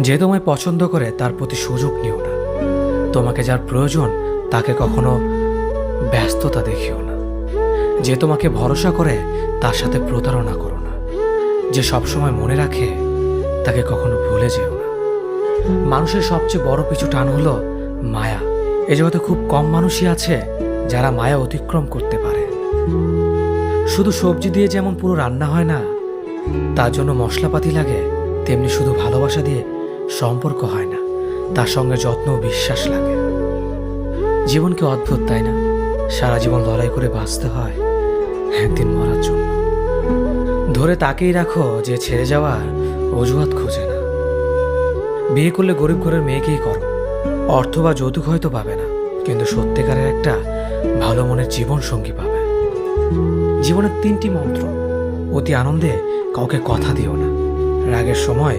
যে তোমায় পছন্দ করে, তার প্রতি সুযোগ নিও না। তোমাকে যার প্রয়োজন, তাকে কখনো ব্যস্ততা দেখিও না। যে তোমাকে ভরসা করে, তার সাথে প্রতারণা করো না। যে সবসময় মনে রাখে, তাকে কখনো ভুলে যেও না। মানুষের সবচেয়ে বড় পিছু টান হলো মায়া। এ জগতে খুব কম মানুষই আছে যারা মায়া অতিক্রম করতে পারে। শুধু সবজি দিয়ে যেমন পুরো রান্না হয় না, তার জন্য মশলাপাতি লাগে, তেমনি শুধু ভালোবাসা দিয়ে সম্পর্ক হয় না। তার সঙ্গে যত্ন বিশ্বাস লাগে। জীবনকে অদ্ভুত, তাই না? সারা জীবন লড়াই করে বাঁচতে হয় একদিন মরার জন্য। ধরে তাকেই রাখো যে ছেড়ে যাওয়ার অজুহাত খোঁজে না। বিয়ে করলে গরিব ঘরের মেয়েকেই করো। অর্থ বা যৌতুক হয়তো পাবে না, কিন্তু সত্যিকারের একটা ভালো মনের জীবন সঙ্গী পাবে। জীবনের তিনটি মন্ত্র। অতি আনন্দে কাউকে কথা দিও না। রাগের সময়